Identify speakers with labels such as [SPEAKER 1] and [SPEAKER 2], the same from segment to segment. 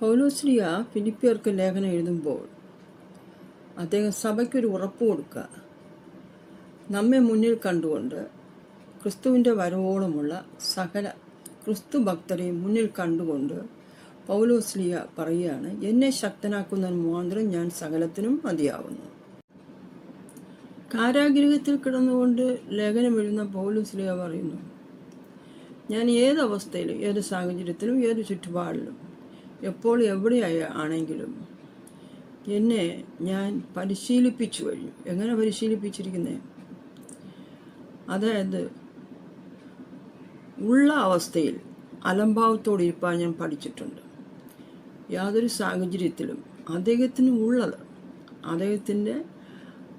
[SPEAKER 1] പൗലോസ്ലിയ ഫിലിപ്പിയർക്ക് ലേഖനം എഴുതുമ്പോൾ അദ്ദേഹം സഭയ്ക്കൊരു ഉറപ്പ് കൊടുക്കുക. നമ്മെ മുന്നിൽ കണ്ടുകൊണ്ട് ക്രിസ്തുവിന്റെ വരവോളമുള്ള സകല ക്രിസ്തു ഭക്തരെ മുന്നിൽ കണ്ടുകൊണ്ട് പൗലോസ്ലിയ പറയുകയാണ് എന്നെ ശക്തനാക്കുന്ന മുഖാന്തരം ഞാൻ സകലത്തിനും മതിയാവുന്നു. കാരാഗ്രഹത്തിൽ കിടന്നുകൊണ്ട് ലേഖനം എഴുതുന്ന പൗലോസ്ലിയ പറയുന്നു ഞാൻ ഏത് അവസ്ഥയിലും ഏത് സാഹചര്യത്തിലും ഏത് ചുറ്റുപാടിലും എപ്പോൾ എവിടെയായ ആണെങ്കിലും എന്നെ ഞാൻ പരിശീലിപ്പിച്ചു കഴിഞ്ഞു. എങ്ങനെ പരിശീലിപ്പിച്ചിരിക്കുന്നത് അതായത് ഉള്ള അവസ്ഥയിൽ അലംഭാവത്തോടെ ഇരിപ്പാൻ ഞാൻ പഠിച്ചിട്ടുണ്ട്. യാതൊരു സാഹചര്യത്തിലും അദ്ദേഹത്തിന് ഉള്ളത് അദ്ദേഹത്തിന്റെ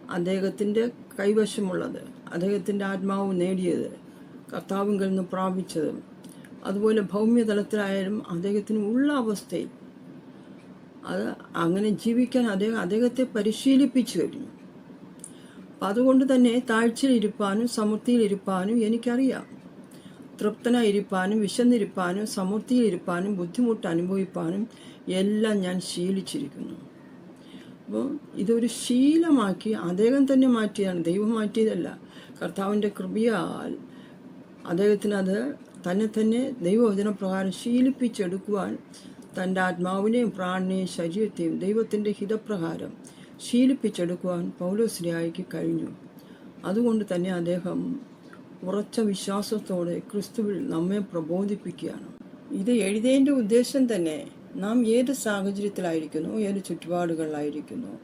[SPEAKER 1] അദ്ദേഹത്തിന്റെ കൈവശമുള്ളത് അദ്ദേഹത്തിന്റെ ആത്മാവ് നേടിയത് കർത്താവിൽ നിന്ന് പ്രാപിച്ചത് അതുപോലെ ഭൗമ്യതലത്തിലായാലും അദ്ദേഹത്തിന് ഉള്ള അവസ്ഥയിൽ അത് അങ്ങനെ ജീവിക്കാൻ അദ്ദേഹം അദ്ദേഹത്തെ പരിശീലിപ്പിച്ചു കഴിഞ്ഞു. അപ്പം അതുകൊണ്ട് തന്നെ താഴ്ചയിലിരിപ്പാനും സമൃദ്ധിയിലിരിപ്പാനും എനിക്കറിയാം. തൃപ്തനായിരിക്കാനും വിശന്നിരിപ്പാനും സമൃദ്ധിയിലിരിപ്പാനും ബുദ്ധിമുട്ട് അനുഭവിപ്പാനും എല്ലാം ഞാൻ ശീലിച്ചിരിക്കുന്നു. അപ്പോൾ ഇതൊരു ശീലമാക്കി അദ്ദേഹം തന്നെ മാറ്റിയതാണ്. ദൈവം മാറ്റിയതല്ല. കർത്താവിന്റെ കൃപയാൽ അദ്ദേഹത്തിനത് തന്നെ തന്നെ ദൈവവചനപ്രകാരം ശീലിപ്പിച്ചെടുക്കുവാൻ തന്റെ ആത്മാവിനെയും പ്രാണിനെയും ശരീരത്തെയും ദൈവത്തിന്റെ ഹിതപ്രകാരം ശീലിപ്പിച്ചെടുക്കുവാൻ പൗലോസ്ലിയായിക്ക് കഴിഞ്ഞു. അതുകൊണ്ട് തന്നെ അദ്ദേഹം ഉറച്ച വിശ്വാസത്തോടെ ക്രിസ്തുവിൽ നമ്മെ പ്രബോധിപ്പിക്കുകയാണ്. ഇത് എഴുതേന്റെ ഉദ്ദേശം തന്നെ നാം ഏത് സാഹചര്യത്തിലായിരിക്കുന്നു ഏത് ചുറ്റുപാടുകളിലായിരിക്കുന്നു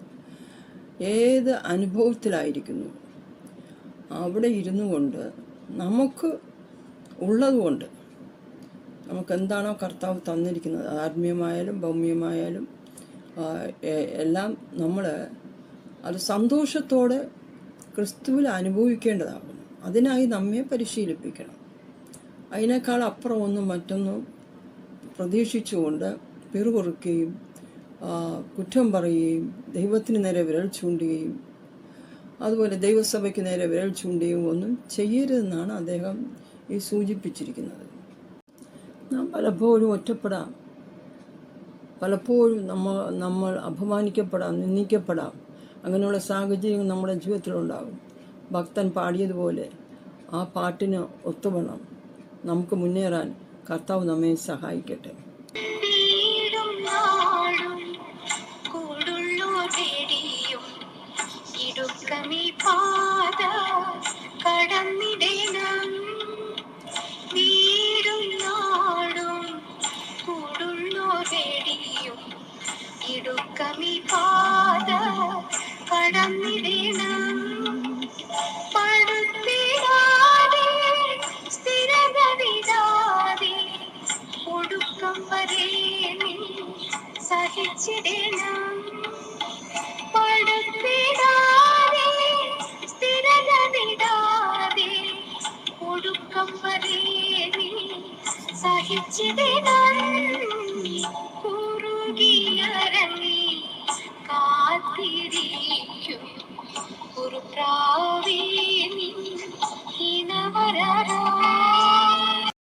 [SPEAKER 1] ഏത് അനുഭവത്തിലായിരിക്കുന്നു അവിടെ ഇരുന്നു കൊണ്ട് നമുക്ക് ഉള്ളതുകൊണ്ട് നമുക്ക് എന്താണോ കർത്താവ് തന്നിരിക്കുന്നത് ആത്മീയമായാലും ഭൗമ്യമായാലും എല്ലാം നമ്മൾ അത് സന്തോഷത്തോടെ ക്രിസ്തുവിൽ അനുഭവിക്കേണ്ടതാകുന്നു. അതിനായി നമ്മെ പരിശീലിപ്പിക്കണം. അതിനേക്കാൾ അപ്പുറം ഒന്നും മറ്റൊന്നും പ്രതീക്ഷിച്ചുകൊണ്ട് പിറുപിറുക്കുകയും കുറ്റം പറയുകയും ദൈവത്തിന് നേരെ വിരൽ ചൂണ്ടുകയും അതുപോലെ ദൈവസഭയ്ക്ക് നേരെ വിരൽ ചൂണ്ടുകയും ഒന്നും ചെയ്യരുതെന്നാണ് അദ്ദേഹം ഈ സൂചിപ്പിച്ചിരിക്കുന്നത്. നാം പലപ്പോഴും ഒറ്റപ്പെടാം. പലപ്പോഴും നമ്മൾ നമ്മൾ അപമാനിക്കപ്പെടാം നിന്ദിക്കപ്പെടാം. അങ്ങനെയുള്ള സാഹചര്യങ്ങൾ നമ്മുടെ ജീവിതത്തിലുണ്ടാകും. ഭക്തൻ പാടിയതുപോലെ ആ പാട്ടിന് ഒത്തുവണം നമുക്ക് മുന്നേറാൻ കർത്താവ് നമ്മെ സഹായിക്കട്ടെ.
[SPEAKER 2] ഇടുക്കമീ പാത കടന്നിടണം പടുത്തിടാതെ സ്ഥിരത വിടാതെ ഒടുക്കം വരെ സഹിച്ചിടണം. പടുത്തിടാതെ സ്ഥിരത വിടാതെ ഒടുക്കം വരെ സഹിച്ചിടണം. அங்கியரலி காத்திரி.